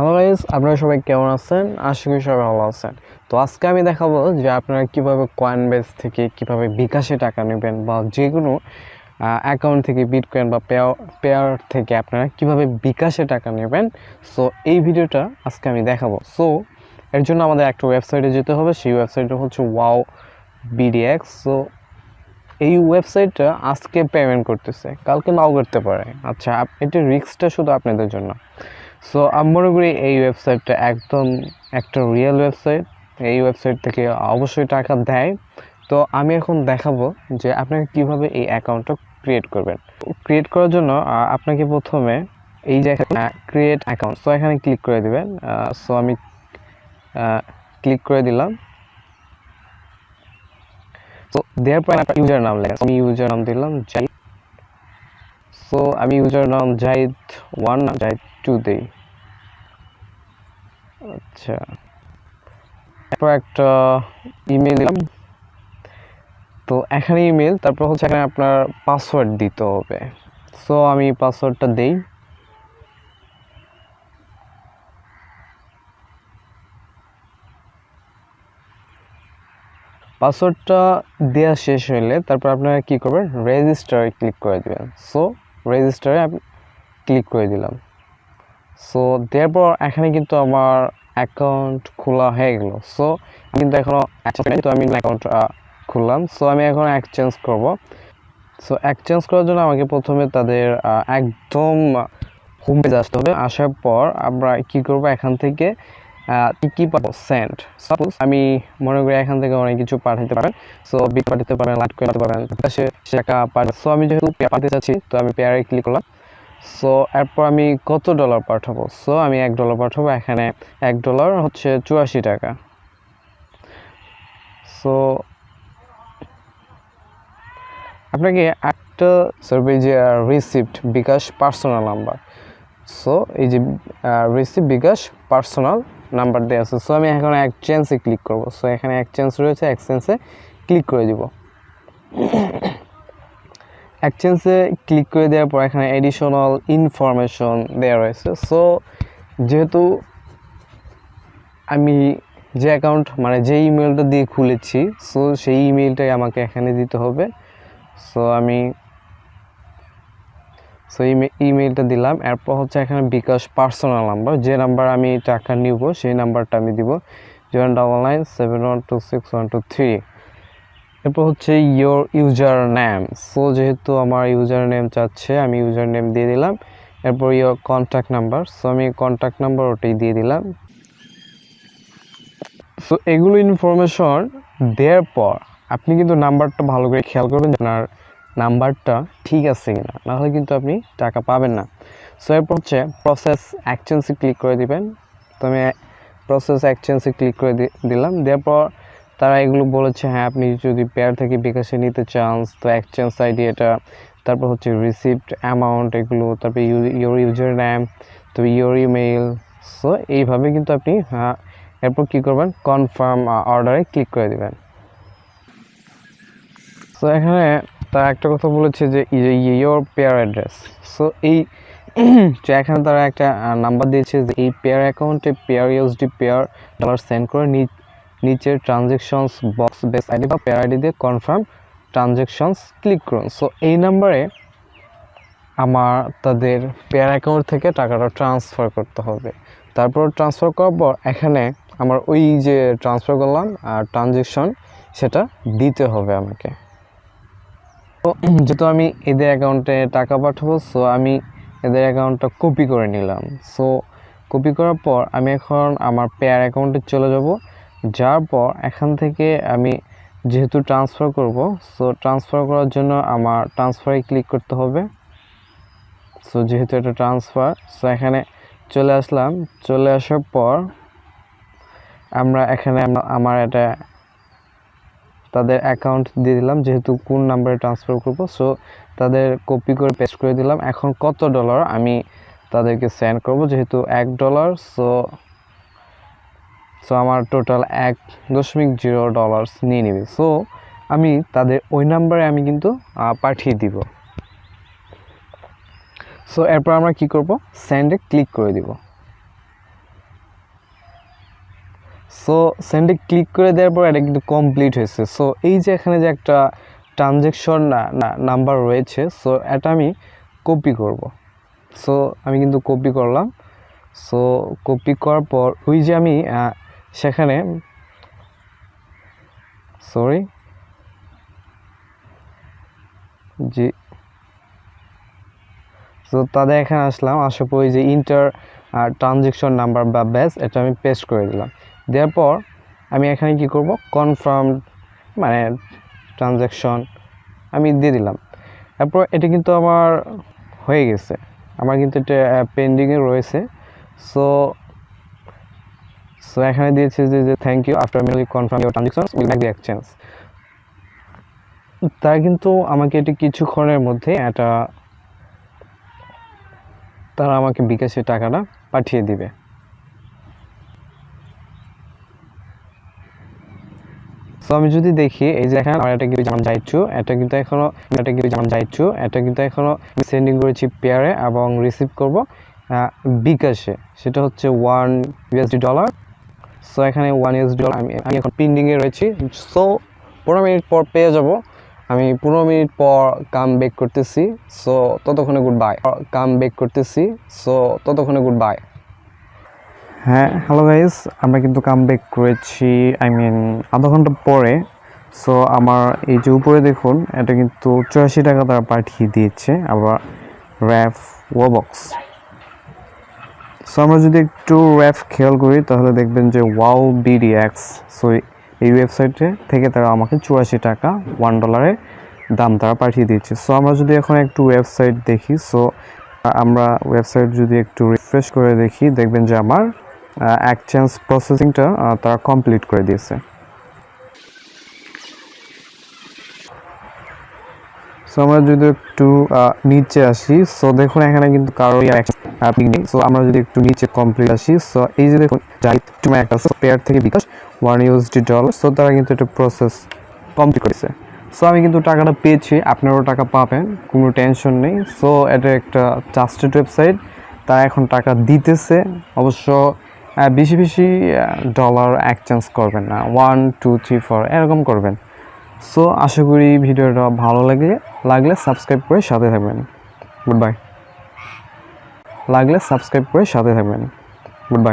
Hello guys আপনারা সবাই কেমন আছেন? আশা করি সবাই ভালো আছেন। তো আজকে আমি দেখাবো যে আপনারা কীভাবে কয়েন বেস থেকে কীভাবে বিকাশে টাকা নেবেন বা যে কোনো অ্যাকাউন্ট থেকে বিটকয়েন বা পেয়ার পেয়ার থেকে আপনারা কীভাবে বিকাশে টাকা নেবেন। সো এই ভিডিওটা আজকে আমি দেখাবো। সো এর জন্য আমাদের একটা ওয়েবসাইটে যেতে হবে। সেই ওয়েবসাইটটা হচ্ছে ওয়াও বিডিএক্স সো এই ওয়েবসাইটটা আজকে পেমেন্ট করতেছে। কালকে নাও করতে পারে। আচ্ছা এটার রিস্কটা শুধু আপনাদের জন্য। সো আমি মনে করি এই ওয়েবসাইটটা একদম একটা রিয়েল ওয়েবসাইট এই ওয়েবসাইট থেকে অবশ্যই টাকা দেয়। তো আমি এখন দেখাবো যে আপনাকে কীভাবে এই অ্যাকাউন্টটা ক্রিয়েট করবেন। ক্রিয়েট করার জন্য আপনাকে প্রথমে এই যে ক্রিয়েট অ্যাকাউন্ট সো এখানে ক্লিক করে দিবেন। সো আমি ক্লিক করে দিলাম। তো দেওয়ার পর ইউজার নাম লেখা আমি ইউজার নাম দিলাম জাহিদ সো আমি ইউজার নাম জাহিদ ওয়ান না জাহিদ টু দিই। আচ্ছা। তারপর একটা ইমেল দিলাম। তো এখানে ইমেল তারপর হচ্ছে এখানে আপনার পাসওয়ার্ড দিতে হবে। সো আমি পাসওয়ার্ডটা দেই। পাসওয়ার্ডটা দেওয়া শেষ হলে তারপর আপনারা কি করবেন? রেজিস্টারে ক্লিক করে দিবেন। সো রেজিস্টারে আমি ক্লিক করে দিলাম। সো দেওয়ার পর এখানে কিন্তু আমার অ্যাকাউন্ট খোলা হয়ে গেল। সো কিন্তু এখনও তো আমি অ্যাকাউন্ট খুললাম। সো আমি এখন এক্সচেঞ্জ করব। সো এক্সচেঞ্জ করার জন্য আমাকে প্রথমে তাদের একদম হোম পেজে আসতে হবে। আসার পর আমরা কি করব? এখান থেকে কি সেন্ড সাপোজ আমি মনে করি এখান থেকে অনেক কিছু পাঠাতে পারেন। সো বিট পাঠাতে পারেন লাইট করে পারেন, সে টাকা পাঠাতে সো আমি যেহেতু পাঠাতে চাচ্ছি, তো আমি পেয়ারে ক্লিক করলাম। সো এরপর আমি কত ডলার পাঠাবো? সো আমি এক ডলার পাঠাবো, এখানে এক ডলার হচ্ছে চুরাশি টাকা। সো আপনাকে একটা সার্ভে যে receipt bKash personal number so এই যে রিসিপ্ট বিকাশ পার্সোনাল নাম্বার দেওয়া আছে। সো আমি এখন এক্সচেঞ্জে ক্লিক করব। সো এখানে এক্সচেঞ্জ রয়েছে এক্সচেঞ্জে ক্লিক করে দিব। এক্সচেঞ্জে ক্লিক করে দেওয়ার পর এখানে এডিশনাল ইনফরমেশন দেওয়া রয়েছে। সো যেহেতু আমি যে অ্যাকাউন্ট মানে যে ইমেলটা দিয়ে খুলেছি সো সেই ইমেলটাই আমাকে এখানে দিতে হবে। সো আমি সো ইমেলটা দিলাম। এরপর হচ্ছে এখানে বিকাশ পার্সোনাল নাম্বার। যে নাম্বার আমি টাকা নিব, সেই নাম্বারটা আমি দিব। Zero double nine seven one two six one two three. এরপর হচ্ছে ইয়োর ইউজার নেম। সো যেহেতু আমার ইউজার নেম চাচ্ছে, আমি ইউজার নেম দিয়ে দিলাম। এরপর ইয়োর কন্ট্যাক্ট নাম্বার। সো আমি কন্ট্যাক্ট নাম্বার ওটাই দিয়ে দিলাম। সো এগুলো ইনফরমেশন দেওয়ার পর আপনি কিন্তু নাম্বারটা ভালো করে খেয়াল করবেন আপনার নাম্বারটা ঠিক আছে কিনা নাহলে কিন্তু আপনি টাকা পাবেন না। সো এরপর হচ্ছে প্রসেস অ্যাকচেন্সে ক্লিক করে দিবেন। তো আমি প্রসেস অ্যাকচেন্সে ক্লিক করে দিলাম। দেওয়ার পর তারা এগুলো বলেছে হ্যাঁ আপনি যদি পেয়ার থেকে বিকাশে নিতে চান তো এক্সচেঞ্জ আইডি এটা তারপর হচ্ছে রিসিপ্ট অ্যামাউন্ট এগুলো তারপর ইউর ইউজার নেম তো ইউর ইমেল সো এইভাবে কিন্তু আপনি হ্যাঁ, এরপর কী করবেন? কনফার্ম অর্ডারে ক্লিক করে দেবেন। সো এখানে তারা একটা কথা বলেছে যে ইয়োর পেয়ার অ্যাড্রেস সো এই যে এখানে তারা একটা নাম্বার দিয়েছে যে এই পেয়ার অ্যাকাউন্টে Payeer USD Payeer dollar send করে নিচের ট্রানজেকশনস বক্স বেস আইডি বা পেয়ার আইডি দিয়ে কনফার্ম ট্রানজেকশনস ক্লিক করুন। সো এই নাম্বারে আমার তাদের পেয়ার অ্যাকাউন্ট থেকে টাকাটা ট্রান্সফার করতে হবে। তারপর ট্রান্সফার করার পর এখানে আমার ওই যে ট্রান্সফার করলাম আর ট্রানজেকশন সেটা দিতে হবে আমাকে। যেহেতু আমি এদের অ্যাকাউন্টে টাকা পাঠাবো সো আমি এদের অ্যাকাউন্টটা কপি করে নিলাম। সো কপি করার পর আমি এখন আমার পেয়ার অ্যাকাউন্টে চলে যাব। যাওয়ার পর এখান থেকে আমি যেহেতু ট্রান্সফার করব সো ট্রান্সফার করার জন্য আমার ট্রান্সফারে ক্লিক করতে হবে। সো যেহেতু এটা ট্রান্সফার সো এখানে চলে আসলাম। চলে আসার পর আমরা এখানে আমার এটা তাদের অ্যাকাউন্ট দিয়ে দিলাম, যেহেতু কোন নাম্বারে ট্রান্সফার করব সো তাদের কপি করে পেস্ট করে দিলাম। এখন কত ডলার আমি তাদেরকে সেন্ড করব, যেহেতু এক ডলার সো সো আমার টোটাল এক দশমিক জিরো ডলার্স নিয়ে নেবে। সো আমি তাদের ওই নাম্বারে আমি কিন্তু পাঠিয়ে দিব। সো এরপর আমরা কি করব? সেন্ডে ক্লিক করে দিব। সো সেন্ডে ক্লিক করে দেওয়ার পর এটা কিন্তু কমপ্লিট হয়েছে। সো এই যে এখানে যে একটা ট্রানজেকশন নাম্বার রয়েছে সো এটা আমি কপি করব। সো আমি কিন্তু কপি করলাম। সো কপি করার পর ওই যে আমি সেখানে সরি জি। তো তাদের এখানে আসলাম, আসার পর ওই যে ইন্টার ট্রানজেকশন নাম্বার বা ব্যাস এটা আমি পেস্ট করে দিলাম। দেওয়ার পর আমি এখানে কি করব? কনফার্ম মানে ট্রানজ্যাকশন আমি দিয়ে দিলাম। তারপর এটা কিন্তু আমার হয়ে গেছে। আমার কিন্তু এটা পেন্ডিংয়ে রয়েছে। সো সো এখানে দিয়েছে যে যে thank you after merely confirm your transaction will make the exchange তারা কিন্তু আমাকে এটি কিছুক্ষণের মধ্যে এটা, তারা আমাকে বিকাশে টাকাটা পাঠিয়ে দিবে। তো আমি যদি দেখি, এই যে এখানে আমার এটা কিন্তু যেমন যাইছু এটা কিন্তু এখনও, এটা কিন্তু যেমন যাইছু এটা কিন্তু এখনও সেন্ডিং করেছি পেয়ারে এবং রিসিভ করব বিকাশে। সেটা হচ্ছে ওয়ান ইউএসডি ডলার সো এখানে ওয়ান ইউএসডি ডলার আমি আমি এখন পেন্ডিংয়ে রয়েছি। সো পনেরো মিনিট পর পেয়ে যাব। আমি পনেরো মিনিট পর কাম বেক করতেছি। সো ততক্ষণে গুড বাই কাম বেক করতেছি। সো ততক্ষণে গুড বাই হ্যাঁ হ্যালো গাইস আমরা কিন্তু কাম ব্যাক করেছি আই মিন আধা ঘণ্টা পরে। সো আমার এই যে উপরে দেখুন, এটা কিন্তু চুরাশি টাকা তারা পাঠিয়ে দিয়েছে, আবার র্যাফ ওবক্স সো আমরা যদি একটু র্যাফ খেয়াল করি, তাহলে দেখবেন যে ওয়াও বিডিএক্স সো এই ওয়েবসাইটে থেকে তারা আমাকে চুরাশি টাকা ওয়ান ডলারে দাম তারা পাঠিয়ে দিয়েছে। সো আমরা যদি এখন একটু ওয়েবসাইট দেখি সো আমরা ওয়েবসাইট যদি একটু রিফ্রেশ করে দেখি, দেখবেন যে আমার এক্সচেঞ্জ প্রসেসিংটা তারা কমপ্লিট করে দিয়েছে। সো আমরা যদি একটু নিচে আসি সো দেখুন এখানে কিন্তু কারও অ্যাপিং নেই। সো আমরা যদি একটু নিচে কমপ্লিট আসি সো এই যে দেখুন একটা পেয়ার থেকে bKash one USD dollar so তারা কিন্তু একটা প্রসেস কমপ্লিট করেছে। সো আমি কিন্তু টাকাটা পেয়েছি, আপনারাও টাকা পাবেন, কোনো টেনশন নেই। সো এটা একটা ট্রাস্টেড ওয়েবসাইট তারা এখন টাকা দিতেছে। অবশ্য বেশি বেশি ডলার এক্সচেঞ্জ করবেন না। ওয়ান টু থ্রি ফোর এরকম করবেন। সো আশা করি ভিডিওটা ভালো লাগলে লাগলে সাবস্ক্রাইব করে সাথে থাকবেন। গুড বাই লাগলে সাবস্ক্রাইব করে সাথে থাকবেন। Good bye